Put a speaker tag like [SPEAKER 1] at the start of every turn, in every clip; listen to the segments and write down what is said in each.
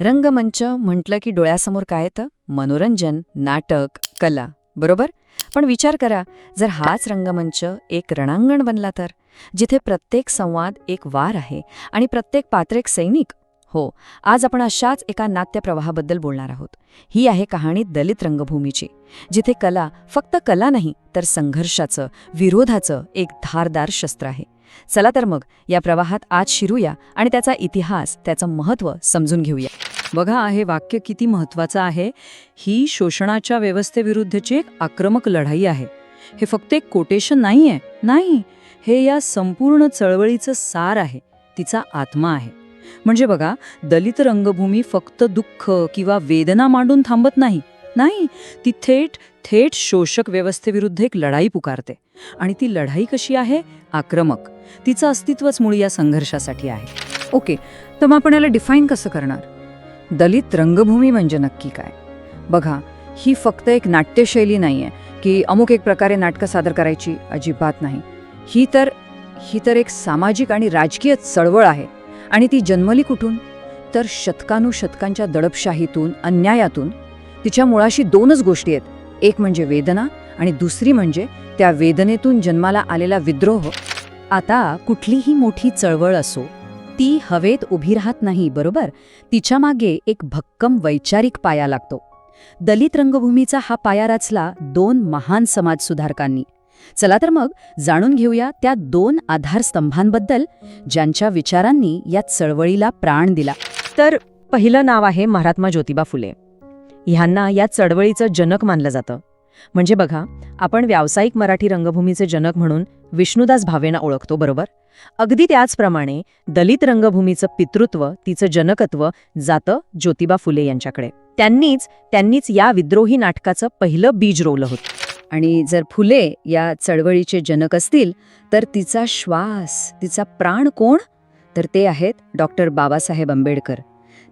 [SPEAKER 1] रंगमंच म्हटलं की डोळ्यासमोर काय येतं? मनोरंजन नाटक कला. बरोबर? पण विचार करा जर हाच रंगमंच एक रणांगण बनला तर जिथे प्रत्येक संवाद एक वार आहे आणि प्रत्येक पात्र एक सैनिक. हो आज आपण अशाच एका नाट्यप्रवाहाबद्दल बोलणार आहोत. ही आहे कहाणी दलित रंगभूमीची जिथे कला फक्त कला नाही तर संघर्षाचं विरोधाचं एक धारदार शस्त्र आहे. चला तर मग या प्रवाहात आज शिरूया आणि त्याचा इतिहास त्याचं महत्त्व समजून घेऊया.
[SPEAKER 2] बघा हे वाक्य किती महत्वाचं आहे. ही शोषणाच्या व्यवस्थेविरुद्धची एक आक्रमक लढाई आहे. हे फक्त एक कोटेशन नाही आहे नाही हे या संपूर्ण चळवळीचं सार आहे. तिचा आत्मा आहे. म्हणजे बघा दलित रंगभूमी फक्त दुःख किंवा वेदना मांडून थांबत नाही. नाही ती थेट थेट शोषक व्यवस्थेविरुद्ध एक लढाई पुकारते. आणि ती लढाई कशी आहे? आक्रमक. तिचं अस्तित्वच मुळी या संघर्षासाठी आहे.
[SPEAKER 1] ओके तर मग आपण याला डिफाईन कसं करणार? दलित रंगभूमी म्हणजे नक्की काय? बघा ही फक्त एक नाट्यशैली नाही आहे की अमुक एक प्रकारे नाटकं सादर करायची अजिबात नाही. ही तर ही तर एक सामाजिक आणि राजकीय चळवळ आहे. आणि ती जन्मली कुठून? तर शतकानुशतकांच्या दडपशाहीतून अन्यायातून. तिच्या मुळाशी दोनच गोष्टी आहेत. एक म्हणजे वेदना आणि दुसरी म्हणजे त्या वेदनेतून जन्माला आलेला विद्रोह. आता कुठलीही मोठी चळवळ असो ती हवेत उभी राहत नाही बरोबर? तिच्यामागे एक भक्कम वैचारिक पाया लागतो. दलित रंगभूमीचा हा पाया रचला दोन महान समाजसुधारकांनी चला तर मग जाणून घेऊया त्या दोन आधारस्तंभांबद्दल ज्यांच्या विचारांनी या चळवळीला प्राण दिला.
[SPEAKER 3] तर पहिलं नाव आहे महात्मा ज्योतिबा फुले. ह्यांना या चळवळीचं जनक मानलं जातं. म्हणजे बघा आपण व्यावसायिक मराठी रंगभूमीचे जनक म्हणून विष्णुदास भावेंना ओळखतो बरोबर? अगदी त्याचप्रमाणे दलित रंगभूमीचं पितृत्व तिचं जनकत्व जातं ज्योतिबा फुले यांच्याकडे. त्यांनीच त्यांनीच या विद्रोही नाटकाचं पहिलं बीज रोवलं होतं.
[SPEAKER 1] आणि जर फुले या चळवळीचे जनक असतील तर तिचा श्वास तिचा प्राण कोण? तर ते आहेत डॉक्टर बाबासाहेब आंबेडकर.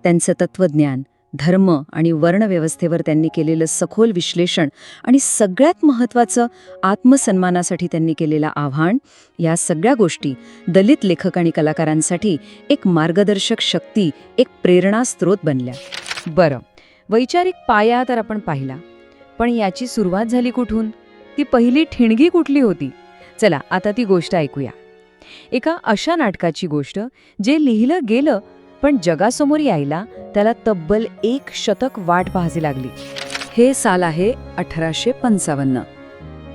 [SPEAKER 1] त्यांचं तत्वज्ञान धर्म आणि वर्णव्यवस्थेवर त्यांनी केलेलं सखोल विश्लेषण आणि सगळ्यात महत्त्वाचं आत्मसन्मानासाठी त्यांनी केलेलं आव्हान या सगळ्या गोष्टी दलित लेखक आणि कलाकारांसाठी एक मार्गदर्शक शक्ती एक प्रेरणास्त्रोत बनल्या. बरं वैचारिक पाया तर आपण पाहिला पण याची सुरुवात झाली कुठून? ती पहिली ठिणगी कुठली होती? चला आता ती गोष्ट ऐकूया. एका अशा नाटकाची गोष्ट जे लिहिलं गेलं पण जगासमोर यायला त्याला तब्बल एक शतक वाट पाहावी लागली. हे साल आहे अठराशे पंचावन्न.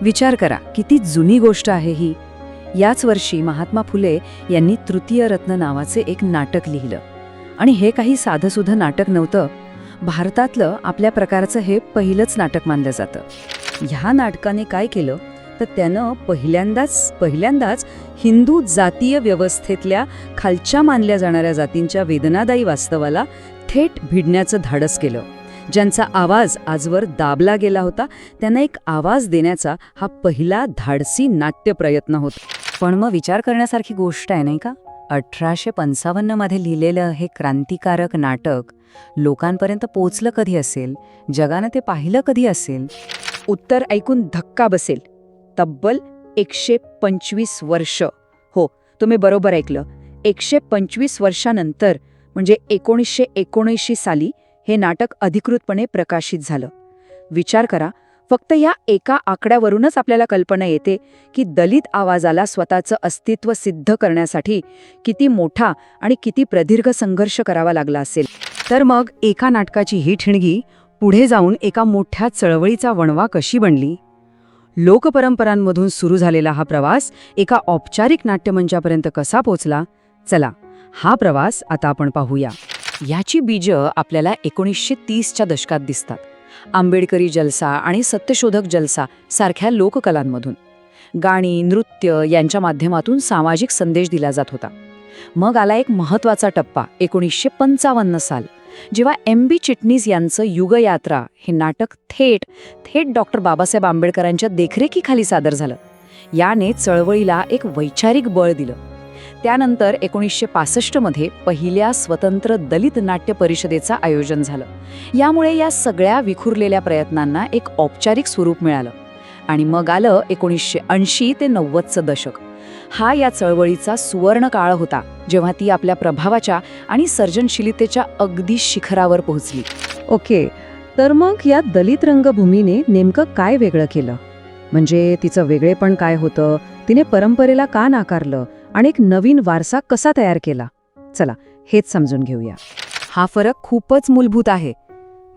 [SPEAKER 1] विचार करा किती जुनी गोष्ट आहे ही. याच वर्षी महात्मा फुले यांनी तृतीय रत्न नावाचे एक नाटक लिहिलं. आणि हे काही साधंसुधं नाटक नव्हतं भारतातलं आपल्या प्रकारचं हे पहिलंच नाटक मानलं जातं. ह्या नाटकाने काय केलं? तर त्यानं पहिल्यांदाच पहिल्यांदाच हिंदू जातीय व्यवस्थेतल्या खालच्या मानल्या जाणाऱ्या जातींच्या वेदनादायी वास्तवाला थेट भिडण्याचं धाडस केलं. ज्यांचा आवाज आजवर दाबला गेला होता त्यांना एक आवाज देण्याचा हा पहिला धाडसी नाट्य प्रयत्न होता. पण मग विचार करण्यासारखी गोष्ट आहे नाही का? अठराशे पंचावन्नमध्ये लिहिलेलं हे क्रांतिकारक नाटक लोकांपर्यंत पोचलं कधी असेल? जगानं ते पाहिलं कधी असेल? उत्तर ऐकून धक्का बसेल. तब्बल एकशे पंचवीस वर्ष. हो तुम्ही बरोबर ऐकलं. एकशे पंचवीस वर्षानंतर म्हणजे एकोणीसशे एकोणऐंशी साली हे नाटक अधिकृतपणे प्रकाशित झालं. विचार करा फक्त या एका आकड्यावरूनच आपल्याला कल्पना येते की दलित आवाजाला स्वतःचं अस्तित्व सिद्ध करण्यासाठी किती मोठा आणि किती प्रदीर्घ संघर्ष करावा लागला असेल. तर मग एका नाटकाची ही ठिणगी पुढे जाऊन एका मोठ्या चळवळीचा वणवा कशी बनली? लोकपरंपरांमधून सुरू झालेला हा प्रवास एका औपचारिक नाट्यमंचापर्यंत कसा पोचला? चला हा प्रवास आता आपण पाहूया. याची बीजं आपल्याला एकोणीसशे तीसच्या दशकात दिसतात. आंबेडकरी जलसा आणि सत्यशोधक जलसा सारख्या लोककलांमधून. गाणी नृत्य यांच्या माध्यमातून सामाजिक संदेश दिला जात होता. मग आला एक महत्त्वाचा टप्पा एकोणीसशे पंचावन्न साल. जेव्हा एम बी चिटणीस यांचं युगयात्रा हे नाटक थेट थेट डॉक्टर बाबासाहेब आंबेडकरांच्या देखरेखीखाली सादर झालं. याने चळवळीला एक वैचारिक बळ दिलं. त्यानंतर एकोणीसशे पासष्टमध्ये पहिल्या स्वतंत्र दलित नाट्य परिषदेचं आयोजन झालं. यामुळे या सगळ्या विखुरलेल्या प्रयत्नांना एक औपचारिक स्वरूप मिळालं. आणि मग आलं एकोणीसशे ऐंशी ते नव्वदचं दशक. हा या चळवळीचा सुवर्ण काळ होता जेव्हा ती आपल्या प्रभावाच्या आणि सर्जनशीलतेच्या अगदी शिखरावर पोहोचली.
[SPEAKER 3] ओके तर मग या दलित रंगभूमीने नेमकं काय वेगळं केलं? म्हणजे तिचं वेगळेपण काय होतं? तिने परंपरेला का नाकारलं? आणि एक नवीन वारसा कसा तयार केला? चला हेच समजून घेऊया.
[SPEAKER 1] हा फरक खूपच मूलभूत आहे.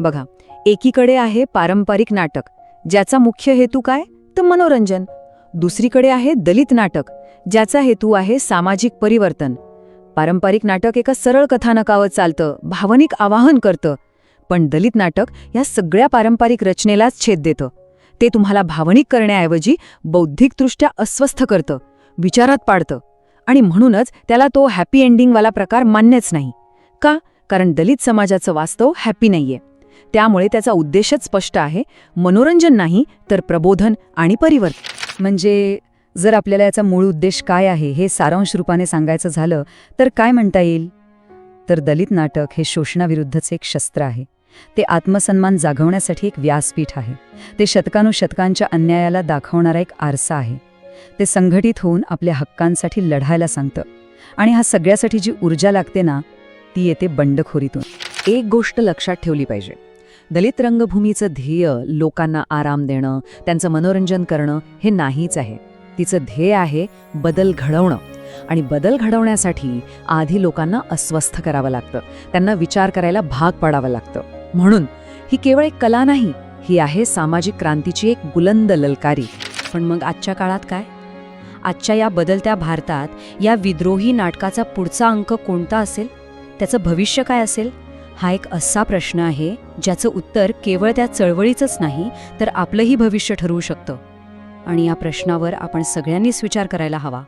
[SPEAKER 1] बघा एकीकडे आहे पारंपरिक नाटक ज्याचा मुख्य हेतू काय? तर मनोरंजन. दुसरीकडे आहे दलित नाटक ज्याचा हेतू आहे सामाजिक परिवर्तन. पारंपरिक नाटक एका सरळ कथानकावर चालतं भावनिक आवाहन करतं पण दलित नाटक या सगळ्या पारंपरिक रचनेलाच छेद देतं. ते तुम्हाला भावनिक करण्याऐवजी बौद्धिकदृष्ट्या अस्वस्थ करतं विचारात पाडतं आणि म्हणूनच त्याला तो हॅपी एंडिंगवाला प्रकार मान्यच नाही. का? कारण दलित समाजाचं वास्तव हॅपी नाहीये. त्यामुळे त्याचा उद्देशच स्पष्ट आहे मनोरंजन नाही तर प्रबोधन आणि परिवर्तन. म्हणजे जर आपल्याला याचा मूळ उद्देश काय आहे हे सारांश रूपाने सांगायचं झालं तर काय म्हणता येईल? तर दलित नाटक हे शोषणाविरुद्धचे एक शस्त्र आहे. ते आत्मसन्मान जागवण्यासाठी एक व्यासपीठ आहे. ते शतकानुशतकांच्या अन्यायाला दाखवणारा एक आरसा आहे. ते संघटित होऊन आपल्या हक्कांसाठी लढायला सांगतं. आणि हा सगळ्यासाठी जी ऊर्जा लागते ना ती येते बंडखोरीतून. एक गोष्ट लक्षात ठेवली पाहिजे. दलित रंगभूमीचं ध्येय लोकांना आराम देणं त्यांचं मनोरंजन करणं हे नाहीच आहे. तिचं ध्येय आहे बदल घडवणं. आणि बदल घडवण्यासाठी आधी लोकांना अस्वस्थ करावं लागतं. त्यांना विचार करायला भाग पाडावं लागतं. म्हणून ही केवळ एक कला नाही ही आहे सामाजिक क्रांतीची एक बुलंद ललकारी. पण मग आजच्या काळात काय? आजच्या या बदलत्या भारतात या विद्रोही नाटकाचा पुढचा अंक कोणता असेल? त्याचं भविष्य काय असेल? हा एक असा प्रश्न आहे ज्याचं उत्तर केवळ त्या चळवळीचंच नाही तर आपलंही भविष्य ठरवू शकतं. आणि या प्रश्नावर आपण सगळ्यांनीच विचार करायला हवा.